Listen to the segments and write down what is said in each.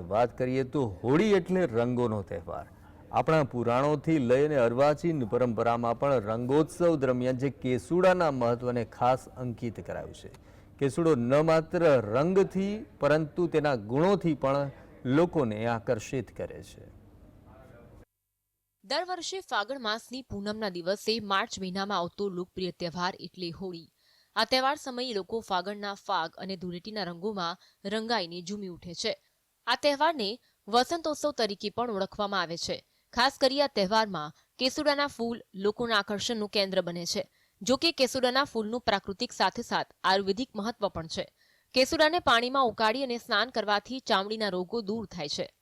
વાત કરીએ તો હોળી એટલે રંગોનો તહેવાર. આપણા પુરાણોથી લઈને અર્વાચીન પરંપરામાં પણ રંગોત્સવ દરમિયાન જે કેસુડાના મહત્વને ખાસ અંકિત કરાયું છે. કેસુડો ન માત્ર રંગથી, પરંતુ તેના ગુણોથી પણ લોકોને આકર્ષિત કરે છે. દર વર્ષે ફાગણ માસની પૂનમના દિવસે માર્ચ મહિનામાં આવતો લોકપ્રિય તહેવાર એટલે હોળી. આ તહેવાર સમયે લોકો ફાગણના ફાગ અને ધૂળેટીના રંગોમાં રંગાઈને ઝૂમી ઉઠે છે. આ તહેવારને વસંતોત્સવ તરીકે પણ ઓળખવામાં આવે છે. ખાસ કરી આ તહેવારમાં કેસુડાના ફૂલ લોકોના આકર્ષણનું કેન્દ્ર બને છે. જો કે કેસુડાના ફૂલનું પ્રાકૃતિક સાથે સાથ આયુર્વેદિક મહત્વ પણ છે. કેસુડાને પાણીમાં ઉકાળી અને સ્નાન કરવાથી ચામડીના રોગો દૂર થાય છે.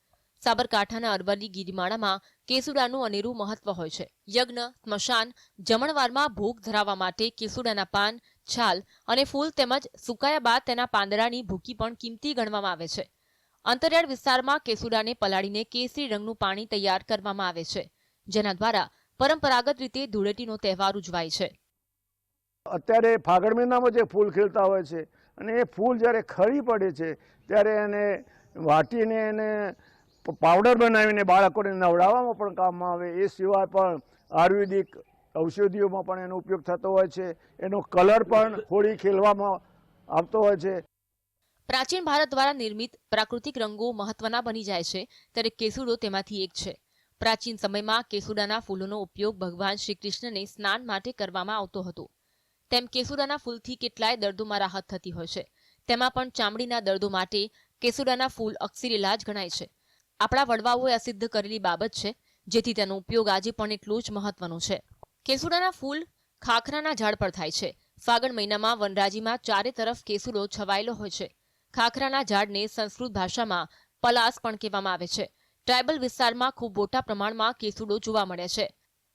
સાબરકાંઠાના અરવલ્લી ગિરિમાળામાં કેસુડાનું અનેરું મહત્વ હોય છે. યજ્ઞ, સ્મશાન, જમણવારમાં ભોગ ધરાવવા માટે કેસુડાના પાન, છાલ અને ફૂલ તેમજ સુકાયા બાદ તેના પાંદડાની ભૂકી પણ કિંમતી ગણવામાં આવે છે. અંતરિયાળ વિસ્તારમાં કેસુડાને પલાળીને કેસરી રંગનું પાણી તૈયાર કરવામાં આવે છે, જેના દ્વારા પરંપરાગત રીતે ધૂળેટીનો તહેવાર ઉજવાય છે. અત્યારે ફાગણ મહિનામાં જે ફૂલ ખીલતા હોય છે અને એ ફૂલ જ્યારે ખરી પડે છે, ત્યારે એને વાટીને એને પાવડર બનાવીને બાળકોને નવડાવવામાં પણ કામમાં આવે, એ સિવાય પણ આયુર્વેદિક ઔષધિઓમાં પણ એનો ઉપયોગ થતો હોય છે, એનો કલર પણ હોળી ખેલવામાં આવતો હોય છે. પ્રાચીન ભારત દ્વારા નિર્મિત પ્રાકૃતિક રંગો મહત્વના બની જાય છે, ત્યારે કેસુડો તેમાંથી એક છે. પ્રાચીન સમયમાં કેસુડાના ફૂલોનો ઉપયોગ ભગવાન શ્રી કૃષ્ણને સ્નાન માટે કરવામાં આવતો હતો. તેમ કેસુડાના ફૂલથી કેટલાય દર્દોમાં રાહત થતી હોય છે. તેમાં પણ ચામડીના દર્દો માટે કેસુડાના ફૂલ અક્ષર ઇલાજ ગણાય છે. આપણા વડવાઓએ અસિદ્ધ સિદ્ધ કરેલી બાબત છે, જેથી તેનો ઉપયોગ આજે પણ એટલો જ મહત્વનો છે. કેસુડાના ફૂલ ખાખરાના ઝાડ પર થાય છે. ફાગણ મહિનામાં વનરાજીમાં ચારે તરફ કેસુડો છવાયેલો હોય છે. ખાખરાના ઝાડને સંસ્કૃત ભાષામાં પલાસ પણ કહેવામાં આવે છે. ટ્રાઇબલ વિસ્તારમાં ખૂબ મોટા પ્રમાણમાં કેસુડો જોવા મળે છે.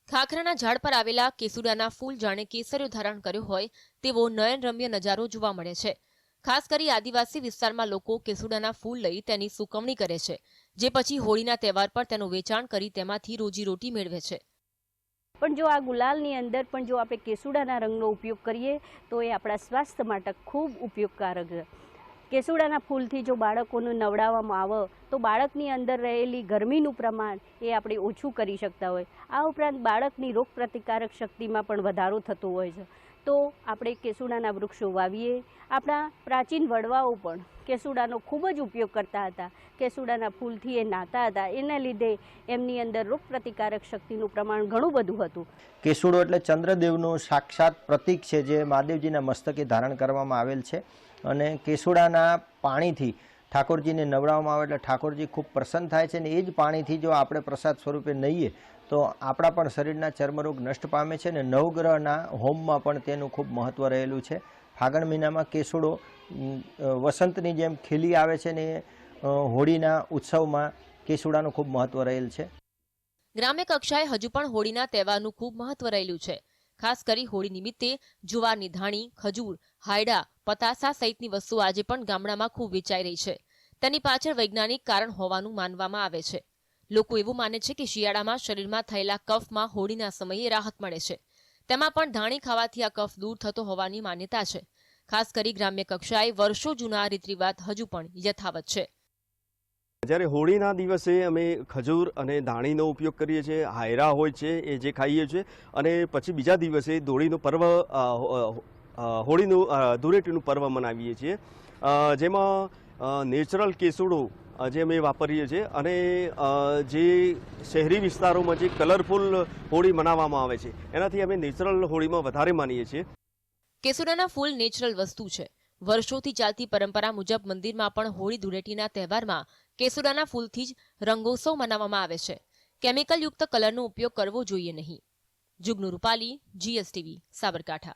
ખાખરાના ઝાડ પર આવેલા કેસુડાના ફૂલ જાણે કેસરીઓ ધારણ કર્યો હોય તેવો નયનરમ્ય નજારો જોવા મળે છે. ખાસ કરી આદિવાસી વિસ્તારમાં લોકો કેસુડાના ફૂલ લઈ તેની સુકવણી કરે છે, જે પછી હોળીના તહેવાર પર તેનું વેચાણ કરી તેમાંથી રોજીરોટી મેળવે છે. પણ જો આ ગુલાલની અંદર પણ જો આપણે કેસુડાના રંગનો ઉપયોગ કરીએ તો એ આપણા સ્વાસ્થ્ય માટે ખૂબ ઉપયોગકારક કેસુડાના ફૂલથી જો બાળકોને નવડાવવામાં આવે, તો બાળકની અંદર રહેલી ગરમીનું પ્રમાણ એ આપણે ઓછું કરી શકતા હોય. આ ઉપરાંત બાળકની રોગ પ્રતિકારક શક્તિમાં પણ વધારો થતો હોય છે. તો આપણે કેસુડાના વૃક્ષો વાવીએ. આપણા પ્રાચીન વડવાઓ પણ કેસુડાનો ખૂબ જ ઉપયોગ કરતા હતા. કેસુડાના ફૂલથી એ નાતા હતા. એના લીધે એમની અંદર રોગ પ્રતિકારક શક્તિનું પ્રમાણ ઘણું બધું હતું. કેસુડો એટલે ચંદ્રદેવનું સાક્ષાત પ્રતીક છે, જે મહાદેવજીના મસ્તકે ધારણ કરવામાં આવેલ છે. અને કેસુડાના પાણીથી ઠાકોરજીને નવડાવવામાં આવે એટલે ઠાકોરજી ખૂબ પ્રસન્ન થાય છે અને એ જ પાણીથી જો આપણે પ્રસાદ સ્વરૂપે નહીએ, તો આપણા પણ શરીરના ચર્મરોગ નષ્ટ પામે છે અને નવગ્રહના હોમમાં પણ તેનું ખૂબ મહત્ત્વ રહેલું છે. ફાગણ મહિનામાં કેસુડો વસંતની જેમ ખીલી આવે છે ને હોળીના ઉત્સવમાં કેસુડાનું ખૂબ મહત્ત્વ રહેલ છે. ગ્રામ્ય કક્ષાએ હજુ પણ હોળીના તહેવારનું ખૂબ મહત્વ રહેલું છે. ખાસ કરી હોળી નિમિત્તે જુવારની ધાણી ખજૂર, હાયડા, પતાસા સહિતની વસ્તુઓ આજે પણ ગામડામાં ખૂબ વેચાઈ રહી છે. તેની પાછળ વૈજ્ઞાનિક કારણ હોવાનું માનવામાં આવે છે. લોકો એવું માને છે કે શિયાળામાં શરીરમાં થયેલા કફમાં હોળીના સમયે રાહત મળે છે. તેમાં પણ ધાણી ખાવાથી આ કફ દૂર થતો હોવાની માન્યતા છે. ખાસ કરી ગ્રામ્ય કક્ષાએ વર્ષો જૂના રીત રીતરિવાજ હજુ પણ યથાવત છે. જ્યારે હોળીના દિવસે અમે ખજૂર અને ધાણીનો ઉપયોગ કરીએ છીએ, હાયરા હોય છે એ જે ખાઈએ છીએ અને પછી બીજા દિવસે હોળીનું પર્વ હોળીનું ધૂળેટીનું પર્વ મનાવીએ છીએ. જેમાં નેચરલ કેસુડો જે અમે વાપરીએ છીએ અને જે શહેરી વિસ્તારોમાં જે કલરફુલ હોળી મનાવવામાં આવે છે, એનાથી અમે નેચરલ હોળીમાં વધારે માનીએ છીએ. કેસુડાના ફૂલ નેચરલ વસ્તુ છે. વર્ષોથી ચાલતી પરંપરા મુજબ મંદિરમાં પણ હોળી ધૂળેટીના તહેવારમાં કેસુડાના ફૂલથી જ રંગોત્સવ મનાવવામાં આવે છે. કેમિકલ યુક્ત કલરનો ઉપયોગ કરવો જોઈએ નહીં. જુગનુ રૂપાલી જીએસટીવી સાબરકાંઠા.